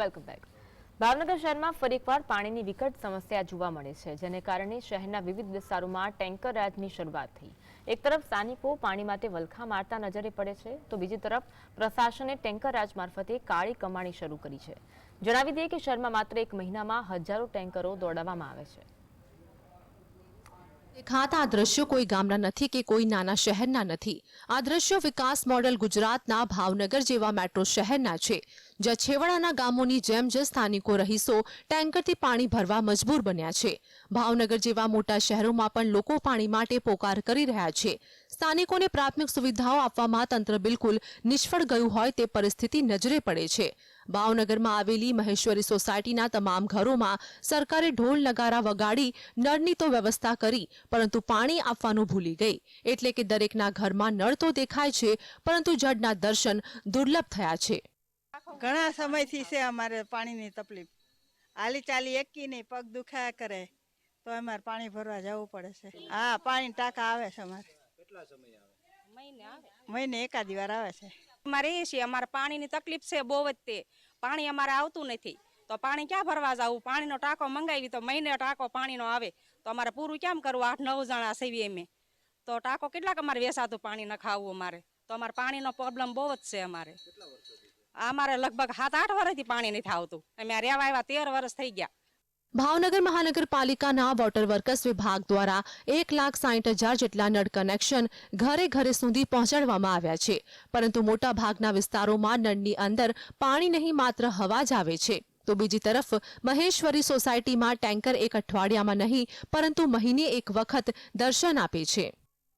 Welcome back Bhavnagar શહેરમાં ફરી પાણીની વિકટ સમસ્યા જોવા મળે છે, જેને કારણે શહેરના વિવિધ વિસ્તારોમાં ટેન્કર રાજની શરૂઆત થઈ. એક તરફ સ્થાનિકો પાણી માટે વલખા મારતા નજરે પડે છે, તો બીજી તરફ પ્રશાસને ટેન્કર રાજ મારફતે કાળી કમાણી શરૂ કરી છે. જણાવી દઈએ કે શહેરમાં માત્ર એક મહિનામાં હજારો ટેન્કરો દોડાવવામાં આવે છે. દેખાતા આ દ્રશ્યો કોઈ ગામના નથી કે કોઈ નાના શહેરના નથી. આ દ્રશ્યો વિકાસ મોડેલ ગુજરાતના ભાવનગર જેવા મેટ્રો શહેરના છે. જ્યાં છેવાડાના ગામોની જેમ જ સ્થાનિકો રહીશો ટેન્કરથી પાણી ભરવા મજબૂર બન્યા છે. ભાવનગર જેવા મોટા શહેરોમાં પણ લોકો પાણી માટે પોકાર કરી રહ્યા છે. સ્થાનિકોને પ્રાથમિક સુવિધાઓ આપવામાં તંત્ર બિલકુલ નિષ્ફળ ગયું હોય તે પરિસ્થિતિ નજરે પડે છે. ભાવનગરમાં આવેલી મહેશ્વરી સોસાયટીના તમામ ઘરોમાં સરકારે ઢોલ નગારા વગાડી નળની તો વ્યવસ્થા કરી, પરંતુ પાણી આપવાનું ભૂલી ગઈ. એટલે કે દરેકના ઘરમાં નળ તો દેખાય છે, પરંતુ જળના દર્શન દુર્લભ થયા છે. ઘણા સમયથી છે અમારે પાણીની તકલીફ. હાલી ચાલી એકી નહીં પગ દુખાયા કરે તો અમારે પાણી ભરવા જવું પડે છે. હા પાણી ટાંકા આવે છે અમારે. મહિને એકાદી વાર આવે છે. અમારે એ છે અમારે પાણીની તકલીફ છે બહુ જ તે. પાણી અમારે આવતું નથી. તો પાણી ક્યાં ભરવા જવું? પાણીનો ટાંકો મંગાવી તો મહિને ટાંકો પાણીનો આવે. તો અમારે પૂરું કેમ કરવું? આઠ નવ જણા સેવી અમે. તો ટાંકો કેટલાક અમારે વેસાતું પાણી ન ખાવું અમારે. તો અમારે પાણીનો પ્રોબ્લેમ બહુ જ છે અમારે. અમારે લગભગ સાત આઠ વર્ષથી પાણી નથી આવતું. અમે રહેવા આવ્યા તેર વર્ષ થઈ ગયા. ભાવનગર મહાનગરપાલિકાના વોટર વર્કર્સ વિભાગ દ્વારા એક લાખ સાઠ હજાર જેટલા નળ કનેક્શન ઘરે ઘરે સુધી પહોંચાડવામાં આવ્યા છે. પરંતુ મોટા ભાગના વિસ્તારોમાં નળની અંદર પાણી નહીં માત્ર હવા જ આવે છે. તો બીજી તરફ મહેશ્વરી સોસાયટીમાં ટેન્કર એક અઠવાડિયામાં નહીં પરંતુ મહિને એક વખત દર્શન આપે છે.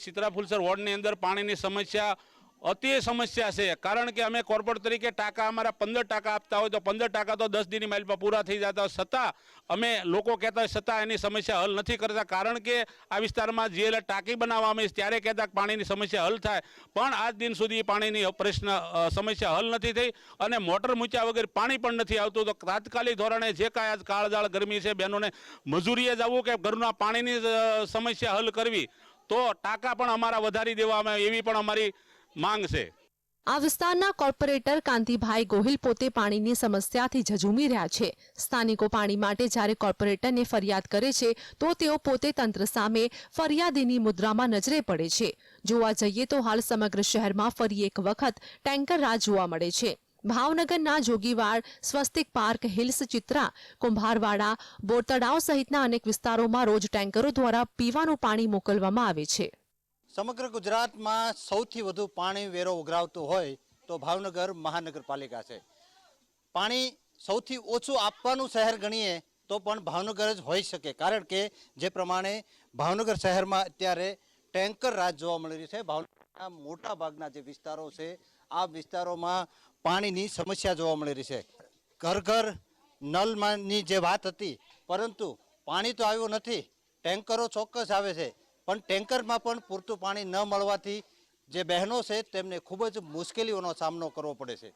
સીતરાફુલસર વોર્ડની અંદર પાણીની સમસ્યા અતિ સમસ્યા છે. કારણ કે અમે કોર્પોરેટ તરીકે ટાંકા અમારા પંદર ટાંકા આપતા હોય તો પંદર ટાંકા તો દસ દિનની માઇલમાં પૂરા થઈ જતા હોય. છતાં અમે લોકો કહેતા હોય છતાં એની સમસ્યા હલ નથી કરતા. કારણ કે આ વિસ્તારમાં જે ટાંકી બનાવવા અમે ત્યારે કહેતા પાણીની સમસ્યા હલ થાય. પણ આજ દિન સુધી પાણીની પ્રશ્ન સમસ્યા હલ નથી થઈ અને મોટર મૂચ્યા વગર પાણી પણ નથી આવતું. તો તાત્કાલિક ધોરણે જે કાંઈ આજ કાળજાળ ગરમી છે, બહેનોને મજૂરીએ જવું કે ઘરના પાણીની સમસ્યા હલ કરવી, તો ટાંકા પણ અમારા વધારી દેવામાં અમે એવી પણ અમારી માંગ છે આ વિસ્તારના કોર્પોરેટર કાંતિભાઈ ગોહિલ પોતે પાણીની સમસ્યાથી ઝઝૂમી રહ્યા છે. સ્થાનિકો પાણી માટે જ્યારે કોર્પોરેટરને ફરિયાદ કરે છે, તો તેઓ પોતે તંત્ર સામે ફરિયાદીની મુદ્રામાં નજરે પડે છે. જોવા જઈએ તો હાલ સમગ્ર શહેરમાં ફરી એક વખત ટેન્કર રાજ જોવા મળે છે. ભાવનગરના જોગીવાડ, સ્વસ્તિક પાર્ક, હિલ્સ, ચિત્રા, કુંભારવાડા, બોરતળાવ સહિતના અનેક વિસ્તારોમાં રોજ ટેન્કરો દ્વારા પીવાનું પાણી મોકલવામાં આવે છે. સમગ્ર ગુજરાતમાં સૌથી વધુ પાણી વેરો ઉઘરાવતું હોય તો ભાવનગર મહાનગરપાલિકા છે. પાણી સૌથી ઓછું આપવાનું શહેર ગણીએ તો પણ ભાવનગર જ હોઈ શકે, કારણ કે જે પ્રમાણે ભાવનગર શહેરમાં અત્યારે ટેન્કર રાજ જોવા મળી રહ્યું છે. ભાવનગરના મોટા ભાગના જે વિસ્તારો છે, આ વિસ્તારોમાં પાણીની સમસ્યા જોવા મળી રહી છે. ઘર ઘર નલમાંની જે વાત હતી, પરંતુ પાણી તો આવ્યું નથી. ટેન્કરો ચોક્કસ આવે છે. પણ ટેન્કરમાં પણ પૂરતું પાણી ન મળવાથી જે બહેનો છે તેમને ખૂબ જ મુશ્કેલીઓનો સામનો કરવો પડે છે.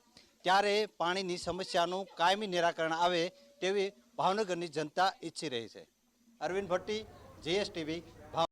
ત્યારે પાણીની સમસ્યાનું કાયમી નિરાકરણ આવે તેવી ભાવનગરની જનતા ઈચ્છી રહી છે. અરવિંદ ભટ્ટી, જીએસટીવી